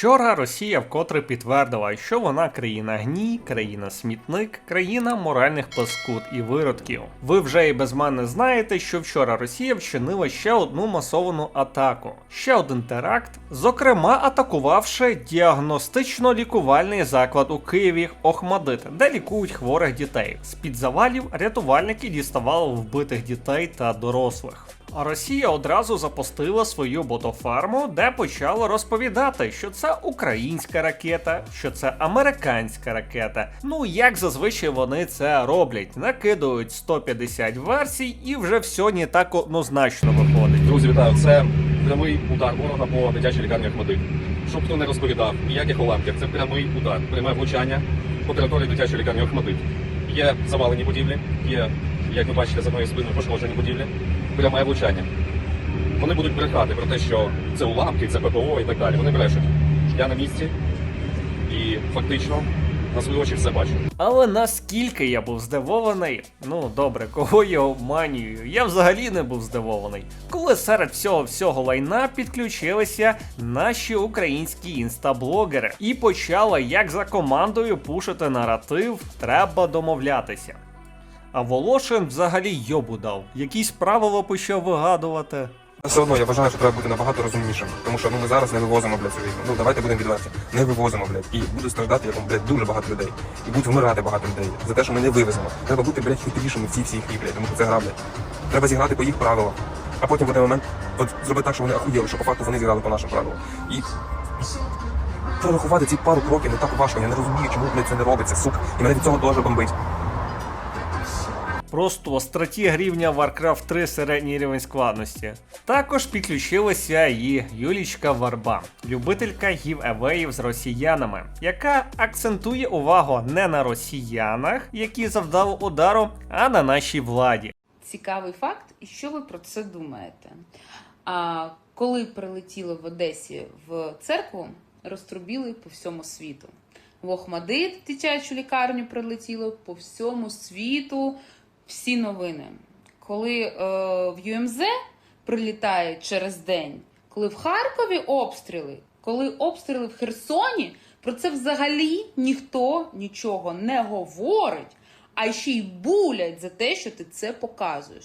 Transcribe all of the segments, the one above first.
Вчора Росія вкотре підтвердила, що вона країна гній, країна смітник, країна моральних паскуд і виродків. Ви вже і без мене знаєте, що вчора Росія вчинила ще одну масовану атаку, ще один теракт, зокрема атакувавши діагностично-лікувальний заклад у Києві Охмадит, де лікують хворих дітей. З під завалів рятувальники діставали вбитих дітей та дорослих. Росія одразу запустила свою ботофарму, де почала розповідати, що це українська ракета, що це американська ракета. Ну як зазвичай вони це роблять, накидують 150 версій, і вже все не так однозначно виходить. Друзі, вітаю. Це прямий удар ворога по дитячій лікарні Ахмадит. Щоб хто не розповідав, ніяких уламків. Це прямий удар, пряме влучання по території дитячої лікарні Ахмадит. Є завалені будівлі, є, як ви бачите, за моєю спиною пошкоджені будівлі. Пряме влучання. Вони будуть брехати про те, що це уламки, це ППО і так далі. Вони брешуть. Я на місці і фактично на свої очі все бачу. Але наскільки я був здивований, ну добре, кого я обманюю, я взагалі не був здивований. Коли серед всього всього лайна підключилися наші українські інстаблогери і почали як за командою пушити наратив, треба домовлятися. А Волошин взагалі йобу дав, якісь правила почав вигадувати. Все одно я вважаю, що треба бути набагато розумнішим, тому що ну ми зараз не вивозимо блядь, цю війну. Ну давайте будемо відверті. Не вивозимо, блядь. І буде страждати як блядь, дуже багато людей. І будуть вмирати багато людей за те, що ми не вивеземо. Треба бути, блядь, хитрішими в цій всій блядь, тому що це гра, блядь. Треба зіграти по їх правилах. А потім в один момент от зробити так, що вони ахуєли, що по факту вони зіграли по нашим правилам. І прорахувати ці пару кроків не так важко. Я не розумію, чому блядь, це не робиться, сука. І мене від цього дуже бомбить. Просто стратіг рівня Warcraft 3 середній рівень складності. Також підключилася і Юлічка Варба, любителька гів-евеїв з росіянами, яка акцентує увагу не на росіянах, які завдали удару, а на нашій владі. цікавий факт, і що ви про це думаєте? А коли прилетіли в Одесі в церкву, розтрубіли по всьому світу. В Охмадит дитячу лікарню прилетіло по всьому світу всі новини. Коли е, в ЮМЗ прилітає через день, коли в Харкові обстріли, коли обстріли в Херсоні, про це взагалі ніхто нічого не говорить, а ще й булять за те, що ти це показуєш.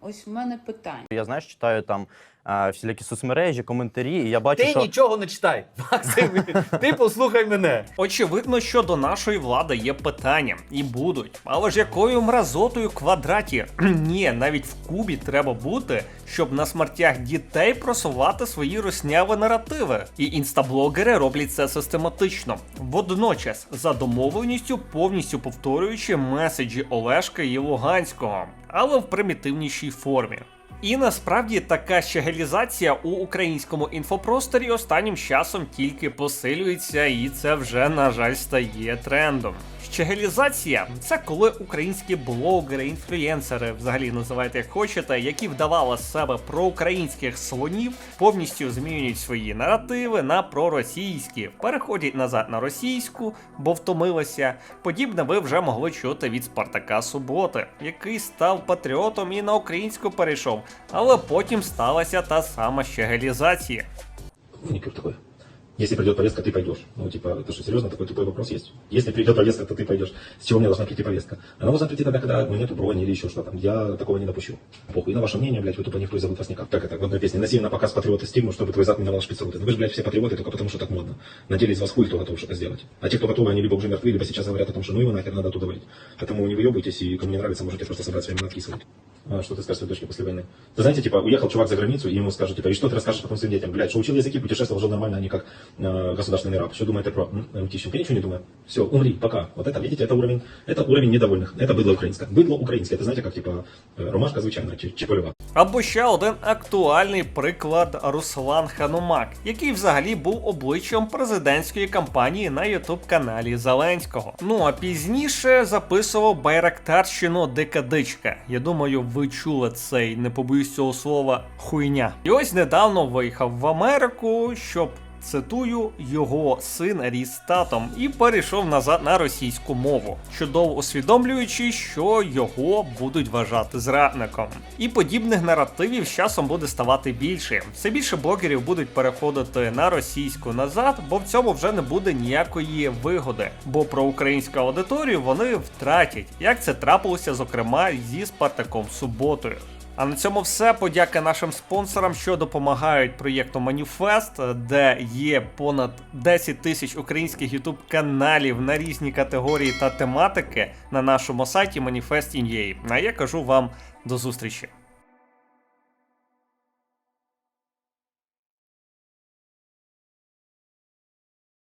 Ось в мене питання. Я знаєш, читаю там а, всілякі соцмережі, коментарі, і я бачу, Ти що нічого не читай. Максим, ти послухай мене. Очевидно, що до нашої влади є питання і будуть. Але ж якою мразотою в квадраті? Ні, навіть в кубі треба бути, щоб на смертях дітей просувати свої русняві наративи. І інстаблогери роблять це систематично. Водночас, за домовленістю, повністю повторюючи меседжі Олешка і Луганського, але в примітивнішій формі. І насправді така щегелізація у українському інфопросторі останнім часом тільки посилюється, і це вже, на жаль, стає трендом. Щегелізація це коли українські блогери, інфлюєнсери, взагалі називайте як хочете, які вдавали з себе проукраїнських слонів, повністю змінюють свої наративи на проросійські, переходять назад на російську, бо втомилися. Подібне ви вже могли чути від Спартака Суботи, який став патріотом і на українську перейшов, але потім сталася та сама щегелізація. Вников такой. Если придет повестка, ты пойдешь. Ну, типа, это что, серьезно, такой тупой вопрос есть? Если придет повестка, то ты пойдешь. С чего мне должна прийти повестка? Она должна прийти тогда, когда ну, нету брони или еще что-то. Я такого не допущу. Похуй. На ваше мнение, блядь, вы тупо никто и зовут вас никак. Как это в одной песне? Насильно показ патриоты стигму, чтобы твой зад миновал шпицруты. Ну, вы же, блядь, все патриоты только потому, что так модно. Надеялись из вас хуй, кто готов что-то сделать. А те, кто готовы, они либо уже мертвы, либо сейчас говорят о том, что ну его нахер надо оттуда валить. Поэтому не выебывайтесь, и кому не нравится, можете просто собрать свои манатки и свалить. А, Что ты скажешь своей дочке после войны? Ты знаете, типа, уехал чувак за границу, и ему скажут, типа, и что ты расскажешь потом своим детям? Блядь, что учил языки, путешествовал, жил нормально, а не как э, государственный раб. Что думаете про м, м, Тищенко? Я ничего не думаю. Все, умри, пока. Вот это, видите, это уровень, это уровень недовольных. Это быдло украинское. Быдло украинское. Это знаете, как, типа, э, ромашка звичайна, чи, чи польова. Або ще один актуальний приклад Руслан Ханумак, який взагалі був обличчям президентської кампанії на ютуб каналі Зеленського. Ну а пізніше записував байрактарщину Декадичка. Я думаю, ви чули цей, не побоюсь цього слова, хуйня. І ось недавно виїхав в Америку, щоб Цитую, його син ріс татом і перейшов назад на російську мову, чудово усвідомлюючи, що його будуть вважати зрадником. І подібних наративів з часом буде ставати більше. Все більше блогерів будуть переходити на російську назад, бо в цьому вже не буде ніякої вигоди. Бо про українську аудиторію вони втратять, як це трапилося, зокрема, зі Спартаком суботою. А на цьому все. Подяка нашим спонсорам, що допомагають проєкту Маніфест, де є понад 10 тисяч українських ютуб каналів на різні категорії та тематики на нашому сайті Manifest.in.ua. А я кажу вам до зустрічі.